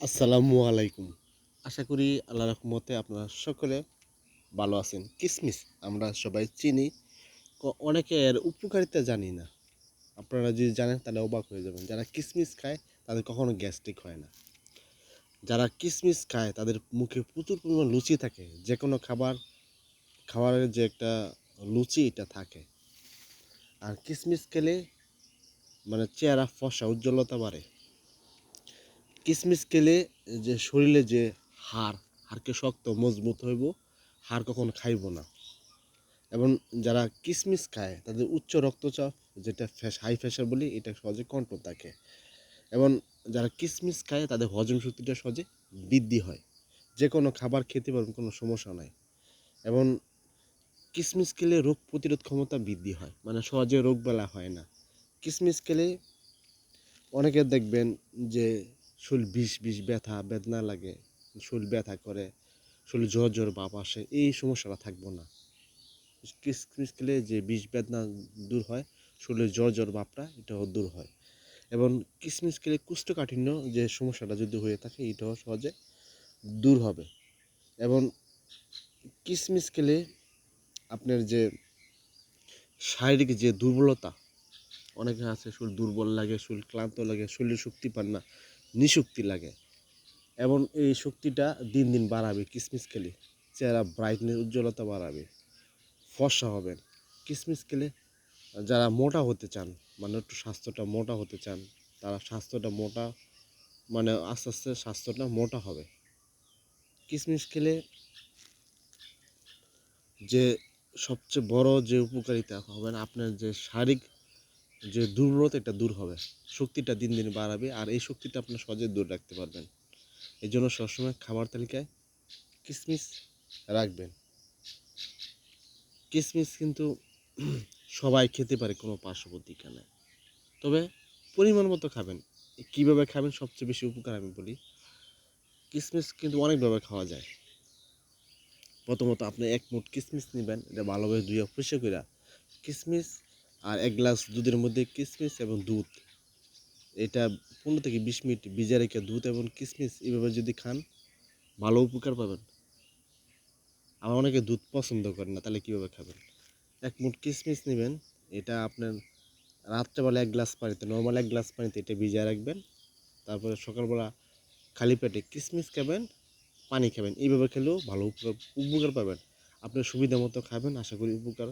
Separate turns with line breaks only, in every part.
আসসালামু আলাইকুম। আশা করি আল্লাহ রহমতে আপনারা সকলে ভালো আছেন। কিসমিস আমরা সবাই চিনি অনেকে এর উপকারিতা জানি না। আপনারা যদি জানেন তাহলে অবাক হয়ে যাবেন। যারা কিসমিস খায়, তাদের কখনো গ্যাস্ট্রিক হয় না। যারা কিসমিস খায়, তাদের মুখে প্রচুর পরিমাণ লুচি থাকে। যে কোনো খাবার, খাবারের যে একটা লুচি এটা থাকে। আর কিসমিস খেলে মানে চেহারা ফসা, উজ্জ্বলতা বাড়ে। কিসমিস খেলে যে শরীরে যে হাড়, হাড়কে শক্ত, মজবুত হইব, হাড় কখনো খাইব না। এবং যারা কিসমিস খায়, তাদের উচ্চ রক্তচাপ, যেটা ফ্যাস হাই প্রেশার বলি, এটা সহজে কন্ট্রোল থাকে। এবং যারা কিসমিস খায়, তাদের হজম শক্তিটা সহজে বৃদ্ধি হয়। যে কোনো খাবার খেতে পারবেন, কোনো সমস্যা নাই। এবং কিসমিস খেলে রোগ প্রতিরোধ ক্ষমতা বৃদ্ধি হয় মানে সহজে রোগ বেলা হয় না। কিসমিস খেলে অনেকে দেখবেন যে শরীর বিষ বিষ ব্যথা, বেদনা লাগে শরীর ব্যথা করে শরীর জ্বর জ্বর ভাব আসে, এই সমস্যাটা থাকব না। কিসমিস খেলে যে বিষ, বেদনা দূর হয় শরীরের জ্বর জ্বর ভাবটা এটাও দূর হয়। এবং কিসমিস খেলে কুষ্ঠকাঠিন্য যে সমস্যাটা যদি হয়ে থাকে, এটাও সহজে দূর হবে। এবং কিসমিস খেলে আপনার যে শারীরিক যে দুর্বলতা, অনেকে আছে শরীর দুর্বল লাগে শরীর ক্লান্ত লাগে শরীরে শক্তি পান না নিশক্তি লাগে। এবং এই শক্তিটা দিন দিন বাড়াবে, কিসমিস খেলে চেহারা ব্রাইটনেস উজ্জ্বলতা বাড়াবে, ফর্সা হবেন কিসমিস খেলে যারা মোটা হতে চান মানে একটু স্বাস্থ্যটা মোটা হতে চান, তারা স্বাস্থ্যটা মোটা মানে আস্তে আস্তে স্বাস্থ্যটা মোটা হবে। কিসমিস খেলে যে সবচেয়ে বড় যে উপকারিতা হবে না, আপনার যে শারীরিক যে দুর্বলতা এটা দূর হবে। শক্তিটা দিন দিন বাড়াবে আর এই শক্তিটা আপনার সহজে দূর রাখতে পারবেন। এই জন্য সবসময় খাবার তালিকায় কিসমিস রাখবেন। কিসমিস কিন্তু সবাই খেতে পারে কোনো পার্শ্ববর্তীকা নেই। তবে পরিমাণ মতো খাবেন। কীভাবে খাবেন সবচেয়ে বেশি উপকার আমি বলি, কিসমিস কিন্তু অনেকভাবে খাওয়া যায়। প্রথমত আপনি এক মুঠ কিসমিস নেবেন, এটা ভালোভাবে ধুয়ে পরিষ্কার করে কিসমিস আর এক গ্লাস দুধের মধ্যে কিসমিস এবং দুধ। এটা পনেরো থেকে বিশ মিনিট ভিজে রেখে দুধ এবং কিসমিস এভাবে যদি খান, ভালো উপকার পাবেন। আবার অনেকে দুধ পছন্দ করেন না, তাহলে কীভাবে খাবেন? এক মুঠ কিসমিস নেবেন, এটা আপনার রাত্রেবেলা এক গ্লাস পানিতে নর্মাল এক গ্লাস পানিতে এটা ভিজিয়ে রাখবেন। তারপরে সকালবেলা খালি পেটে কিসমিস খাবেন, পানি খাবেন। এইভাবে খেলেও ভালো উপকার উপকার পাবেন। আপনার সুবিধা মতো খাবেন, আশা করি উপকার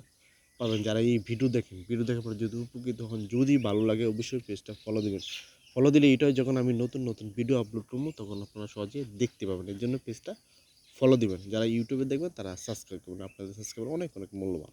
পাবেন যারা এই ভিডিও দেখেন ভিডিও দেখার পরে যদি উপকৃত হন, যদি ভালো লাগে অবশ্যই পেজটা ফলো দেবেন। ফলো দিলে এটাই যখন আমি নতুন নতুন ভিডিও আপলোড করব, তখন আপনারা সহজে দেখতে পাবেন। এর জন্য পেজটা ফলো দিবেন। যারা ইউটিউবে দেখবেন, তারা সাবস্ক্রাইব করবেন। আপনাদের সাবস্ক্রাইব অনেক অনেক মূল্যবান।